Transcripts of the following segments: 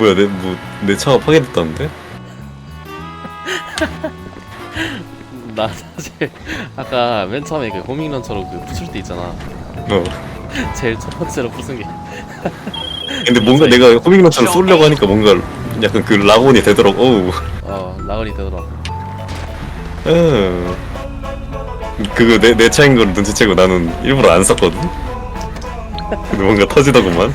뭐야 내 뭐 내 차가 파괴됐다는데? 나 사실 아까 맨 처음에 그 호밍런처럼 그 부술 때 있잖아. 어. 제일 첫 번째로 부순 게. 근데 뭔가 내가 호밍런처럼 쏠려고 하니까 뭔가 약간 그 라곤이 되더라고. 어우. 어 라건이 되더라고. 응. 그거 내, 내 차인 걸 눈치채고 나는 일부러 안 썼거든? 근데 뭔가 터지더구만.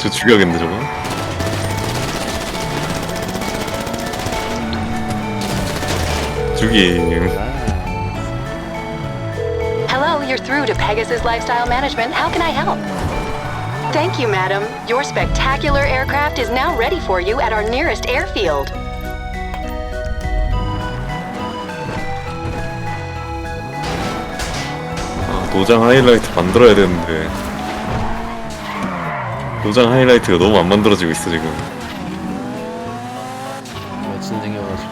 저 죽여야겠네, 저거. 죽임. Hello, you're through to Pegasus Lifestyle Management. How can I help? Thank you, madam. Your spectacular aircraft is now ready for you at our nearest airfield. 아, 노장 하이라이트 만들어야 되는데. 노장 하이라이트가 너무 안 만들어지고 있어, 지금. 여친 생겨가지고.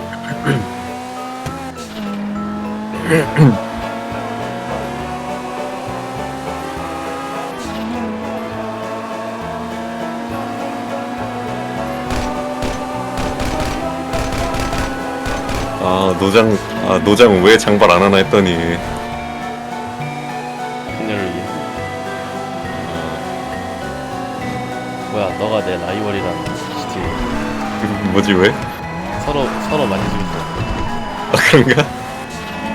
아, 노장, 아, 노장은 왜 장발 안 하나 했더니. 뭐야, 너가 내 라이벌이란 시티. 뭐지, 왜? 서로 서로 많이 죽였어. 아, 그런가?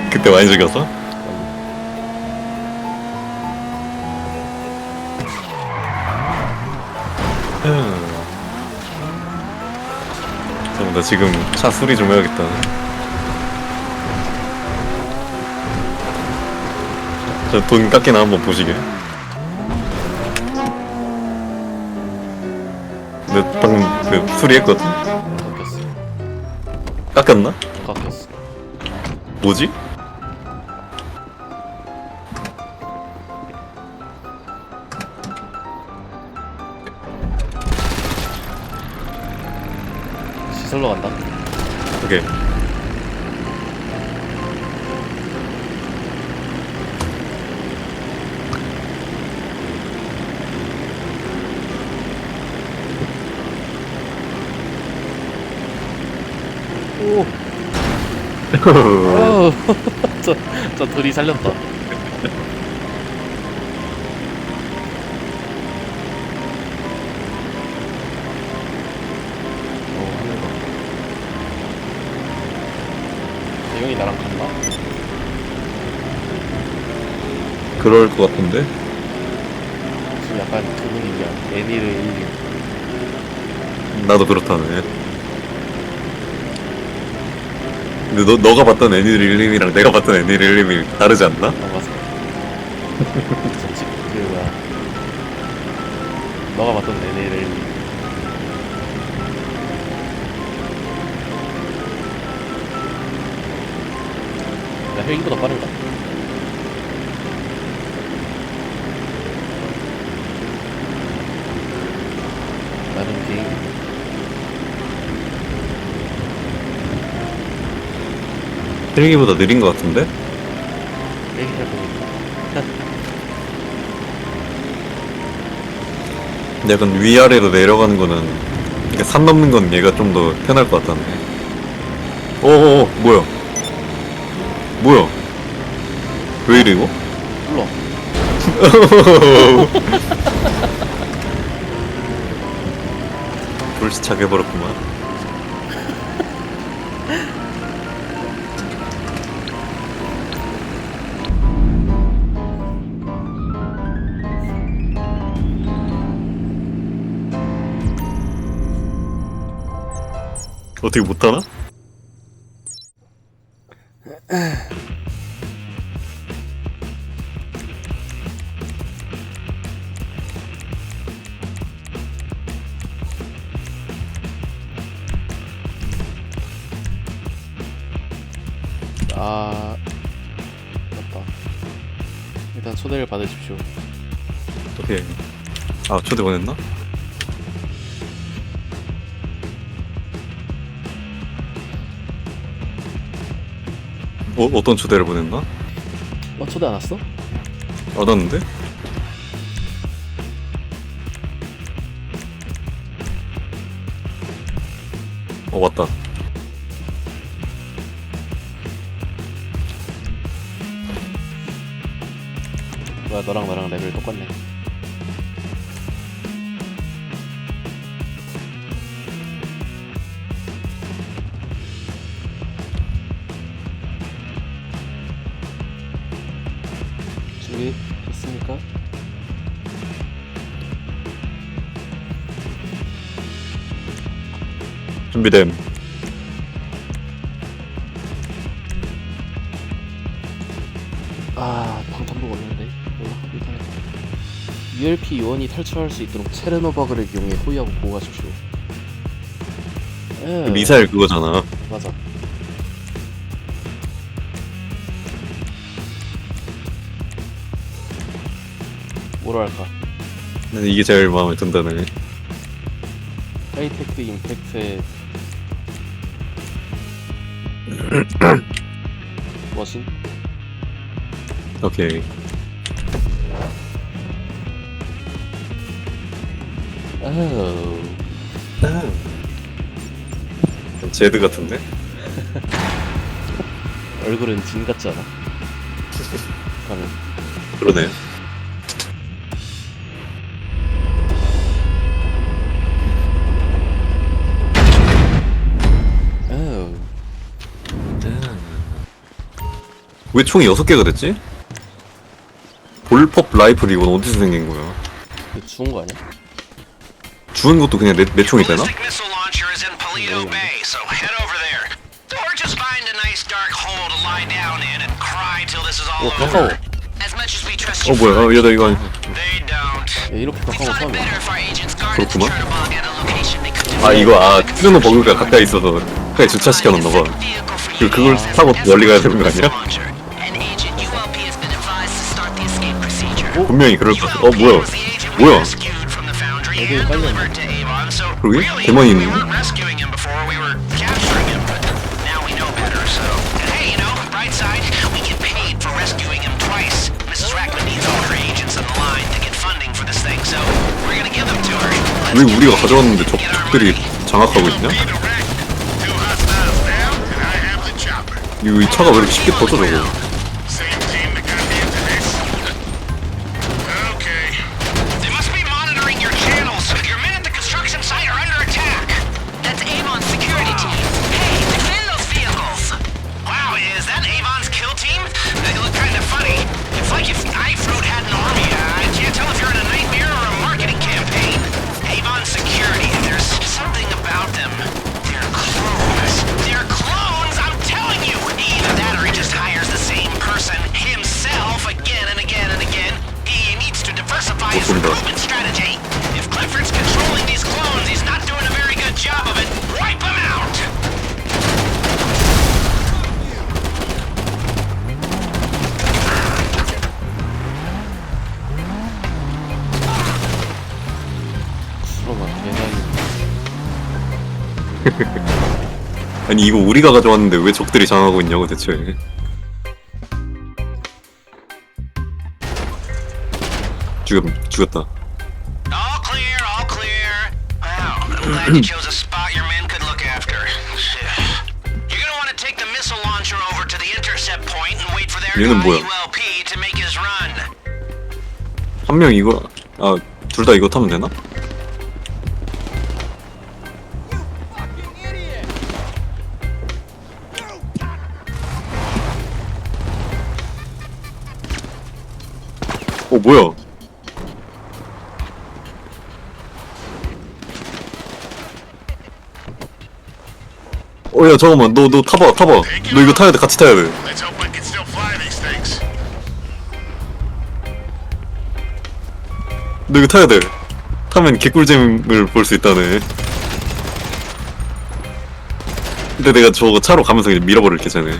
그때 많이 죽여서? 잠깐 나 지금 차 수리 좀 해야겠다. 저 돈 깎이나 한번 보시게. 그 수리했거든? 깎였어. 깎였나? 깎였어. 뭐지? 시설로 간다. 오케이. 어. 저, 저 둘이 살렸다. 어. 대용이 나랑 간다. 그럴 것 같은데? 지금 약간 그 분위기야. 애니를 일리. 나도 그렇다네. 근데 너, 너가 봤던 애니들 일림이랑 내가 봤던 애니들 일림이 다르지 않나? 나가서. 저집 그 뭐야. 너가 봤던 애니를 일리. 나 헬기보다 빠른가? 나는 비행기 헬기보다 느린 것 같은데? 보니까 근데 약간 위아래로 내려가는 거는 이렇게 산 넘는 건 얘가 좀 더 편할 것 같다네. 오오오 뭐야? 뭐야? 왜 이래 이거? 몰라 불시착 해버렸구만. 어떻게 못하나? 아 맞다 일단 초대를 받으십시오 오케이. 아 초대 보냈나? 어, 어떤 초대를 보냈나? 어 초대 안 왔어? 안 왔는데? 어 왔다 뭐야 너랑 나랑 레벨 똑같네 준비됨. 아 방탄복 없는데? 몰라 일단 ULP 요원이 탈출할 수 있도록 체르노바그를 이용해 호위하고 보호하십시오. 에 미사일 그거잖아. 맞아. 뭐랄까? 근데 이게 제일 마음에 든다네 하이테크 임팩트의 머신? 오케이 아우 제드 같은데? 얼굴은 진 같지 않아? 가면 그러네 왜 총이 6개가 됐지? 볼법 라이플 이건 어디서 생긴 거야? 이거 죽은 거 아니야? 주는 것도 그냥 내, 내 총이 되나? 오 가까워 어 뭐야 어, 얘다 이거 아니 이렇게 가까운 거 처음이야 the 그렇구만. 아 이거 아 트르노 버그가 가까이 있어서 가까이 주차시켜놨나봐 그 그걸 타고 멀리 가야 되는 거 아니야? 분명히 그럴 것 같아 어 뭐야 뭐야 여기 빨리 so 그러게? 대만이 있네. 왜 우리가 가져왔는데 our 적들이. 장악하고 있냐? 이거 이 차가 왜 이렇게 쉽게 터져 저거 아니 이거 우리가 가져왔는데 왜 적들이 장악하고 있냐고 대체 죽였, 죽였다 All clear, all clear. Wow, I'm glad you chose a spot your men could look after. You're gonna want to take the missile launcher over to the intercept point and wait for their 얘는 guy 뭐야? ULP to make his run. 한 명 이거 아 둘 다 이거 타면 되나? 뭐야 어 야 잠깐만 너 너 타봐 타봐 너 이거 타야 돼 같이 타야 돼. 너 이거 타야 돼. 타면 개꿀잼을 볼 수 있다네. 근데 내가 저거 차로 가면서 그냥 밀어버릴게, 쟤네.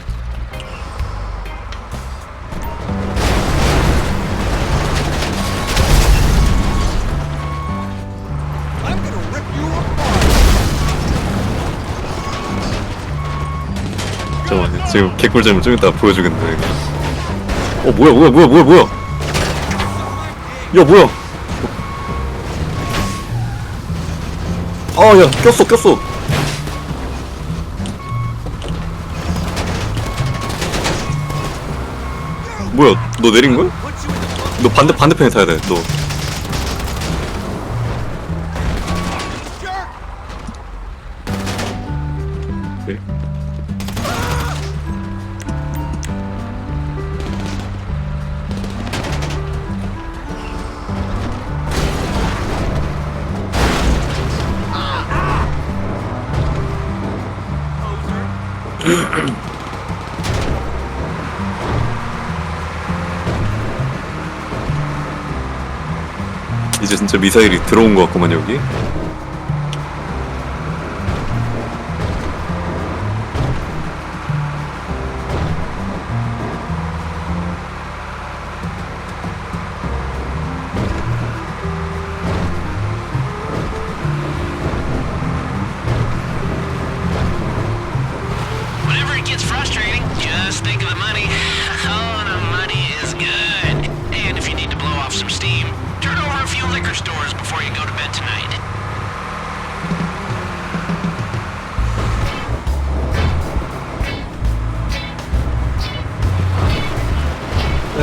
잠깐만요. 지금 개꿀잼을 좀 이따 보여주겠네. 어 뭐야 뭐야 뭐야 뭐야 뭐야? 야 뭐야? 아야 꼈어 꼈어. 뭐야 너 내린 거야? 너 반대 반대편에 타야 돼 너. 이제 진짜 미사일이 들어온 것 같구만 여기. 에...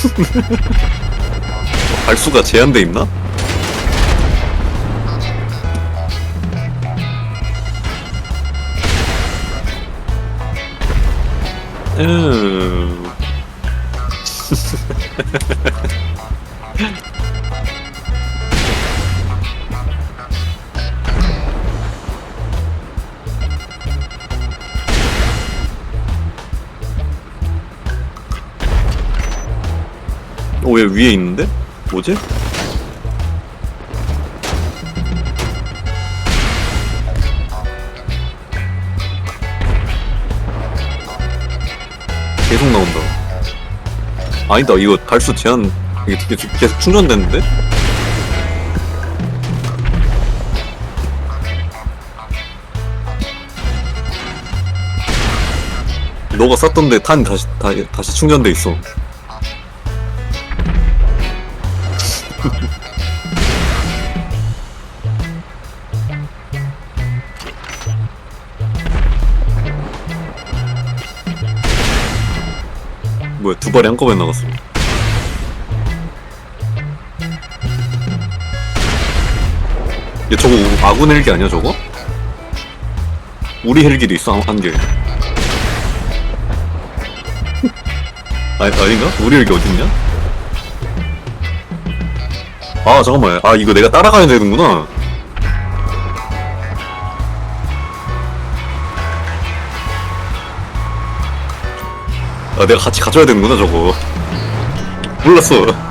발수가 제한돼 있나? 음... 어, 왜 위에 있는데? 뭐지? 계속 나온다. 아니다, 이거 달수 제한, 이게 계속, 계속 충전되는데? 너가 쐈던데 탄 다시, 다, 다시 충전돼 있어. 뭐야, 두 발이 한꺼번에 나갔어. 얘 저거 우- 아군 헬기 아니야, 저거? 우리 헬기도 있어, 한, 한 개. 아니, 아닌가? 우리 헬기 어딨냐? 아, 잠깐만. 아, 이거 내가 따라가야 되는구나. 아, 내가 같이 가져야 되는구나, 저거. 몰랐어.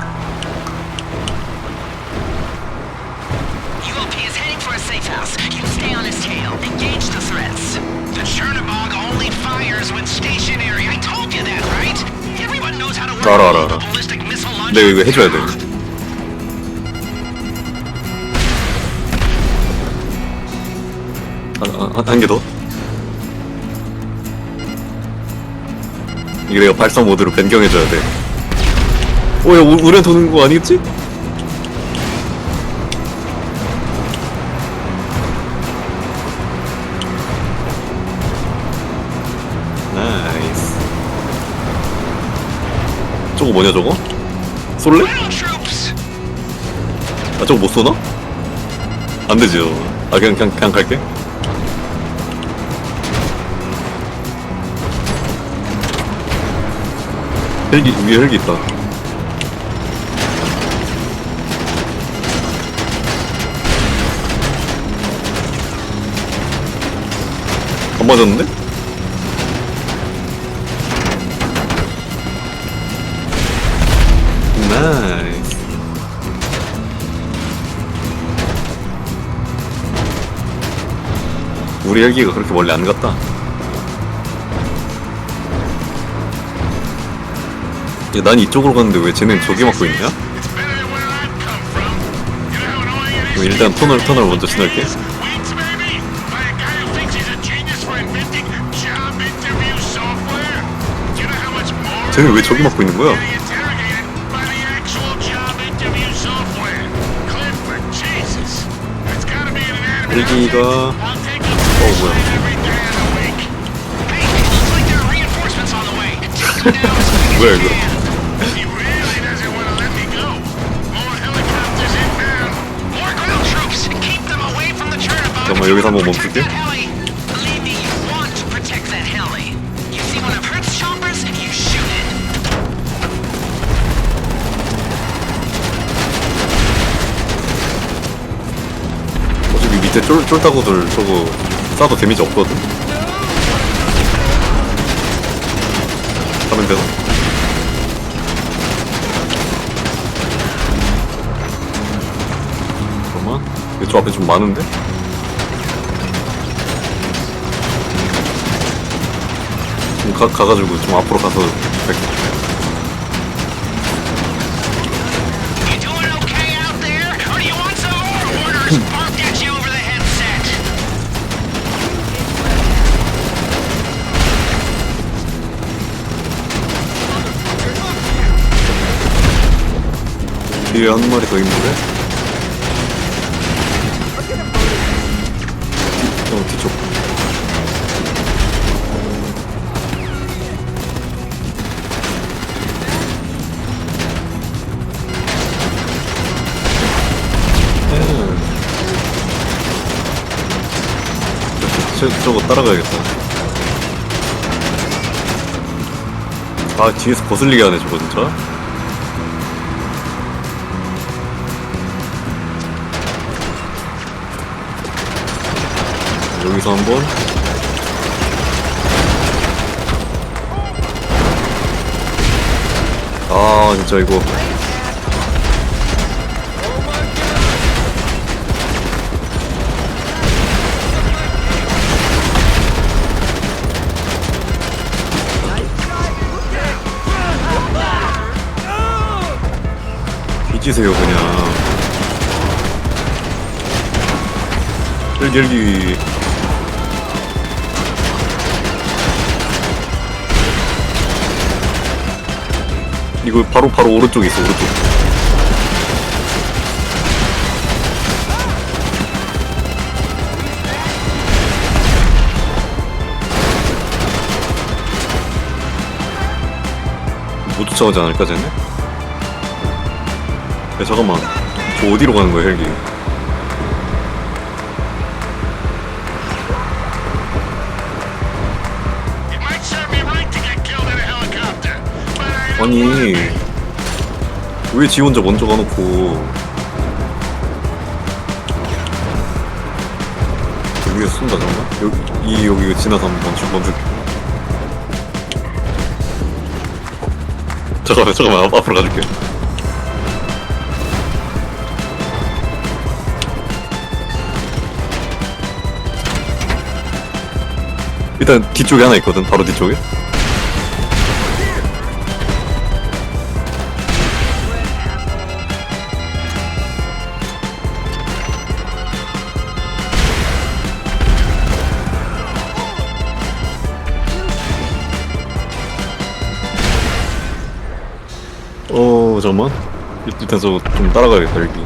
알아, 알아, 알아. 내가 이거 해줘야 돼. 한개 더. 이게 내가 발사 모드로 변경해줘야 돼. 오, 야, 우- 우리한테 오는 거 아니겠지? 나이스. 저거 뭐냐, 저거? 쏠래? 아 저거 못 쏘나? 안 되죠. 아 그냥 그냥 그냥 갈게. 헬기 위에 헬기 있다. 안 맞았는데? 우리 헬기가 그렇게 멀리 안 갔다. 야, 난 이쪽으로 갔는데 왜 쟤는 저기 막고 있냐? 그럼 일단 터널 터널 먼저 more? 쟤는 왜 저기 막고 있는 거야? Job interview software. Clifford, Jesus. 여기서 한번 멈출게. 어차피 밑에 쫄, 쫄따구들 저거 쏴도 데미지 없거든? 하면 되나? 잠깐만 이쪽 앞에 좀 많은데? 가, 가가지고 좀 앞으로 가서 headset? 뒤에 한 마리 더 있는데? 저, 저거 따라가야겠다. 아 뒤에서 거슬리게 하네 저거 진짜. 여기서 한 번. 아 진짜 이거 뒤지세요 그냥. 열기 열기. 이거 바로 바로 오른쪽에 있어 오른쪽. 못 쫓아오지 않을까 쟤네? 야 잠깐만. 저 어디로 가는 거야 헬기? 아니. 왜 지 혼자 먼저 가놓고? 여기에서 쏜다 잠깐만. 여기 이 여기 지나서 한번 멈추 멈출게. 잠깐만 잠깐만. 앞, 앞으로 가줄게 일단 뒤쪽에 하나 있거든 바로 뒤쪽에. 어 잠깐만. 일- 일단 저거 좀 따라가야겠다 여기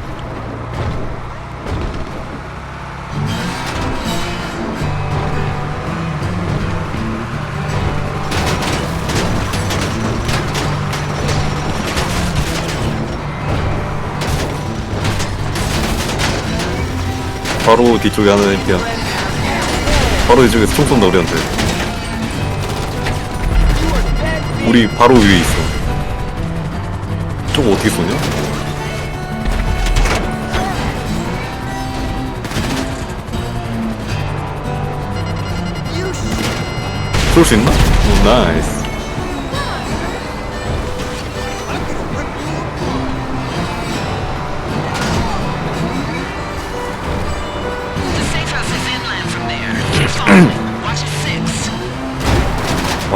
바로 뒤쪽에 하나 이렇게 바로 뒤쪽에서 총 쏜다 우리한테 우리 바로 위에 있어 저거 어떻게 쏘냐? 쏠 수 있나? 오, 나이스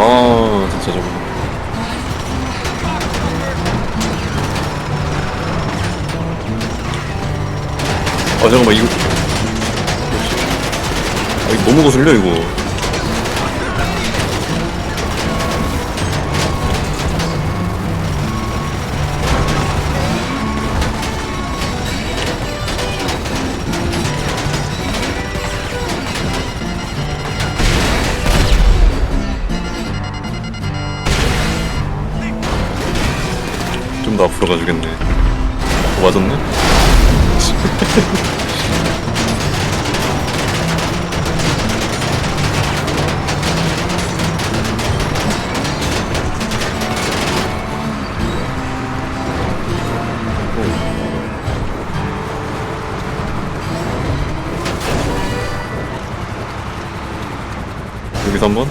아 진짜 저거. 아 잠깐만 이거. 아 이거 뭐 너무 거슬려 이거? 더 앞으로 가주겠네. 어, 맞았네? 여기서 한번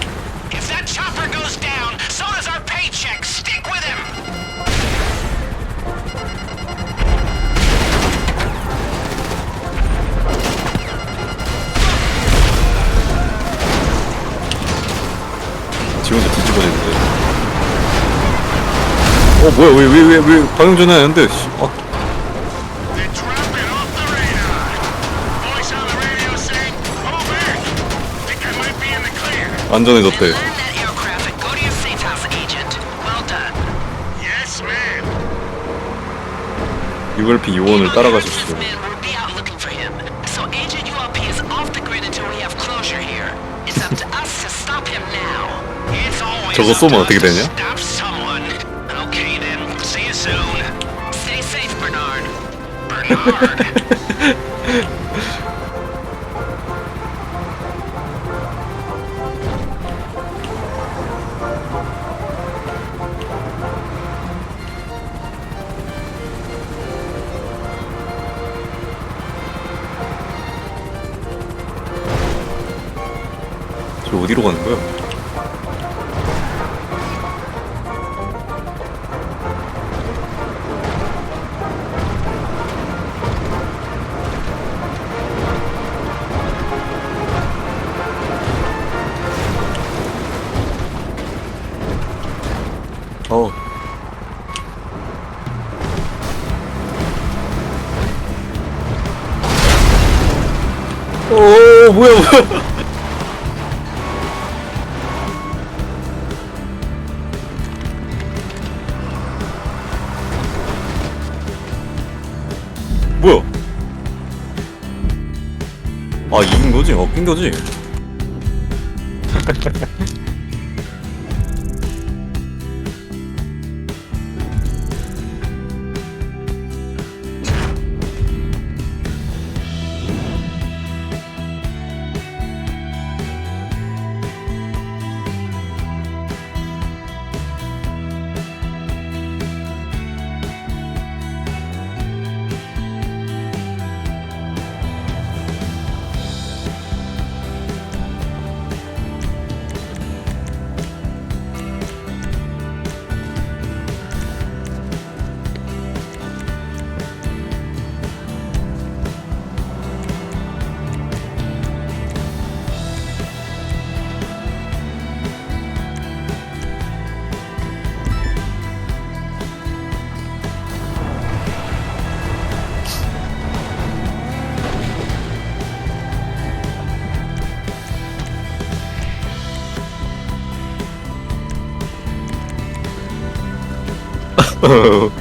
어 뭐야 왜 왜 왜 왜 방향 안돼 아. 안전해졌대. ULP 요원을 now. It's always 저거 쏘면 어떻게 되냐? 저 어디로 가는 거야? 아 이긴 거지? 어, 낀 거지? Whoa.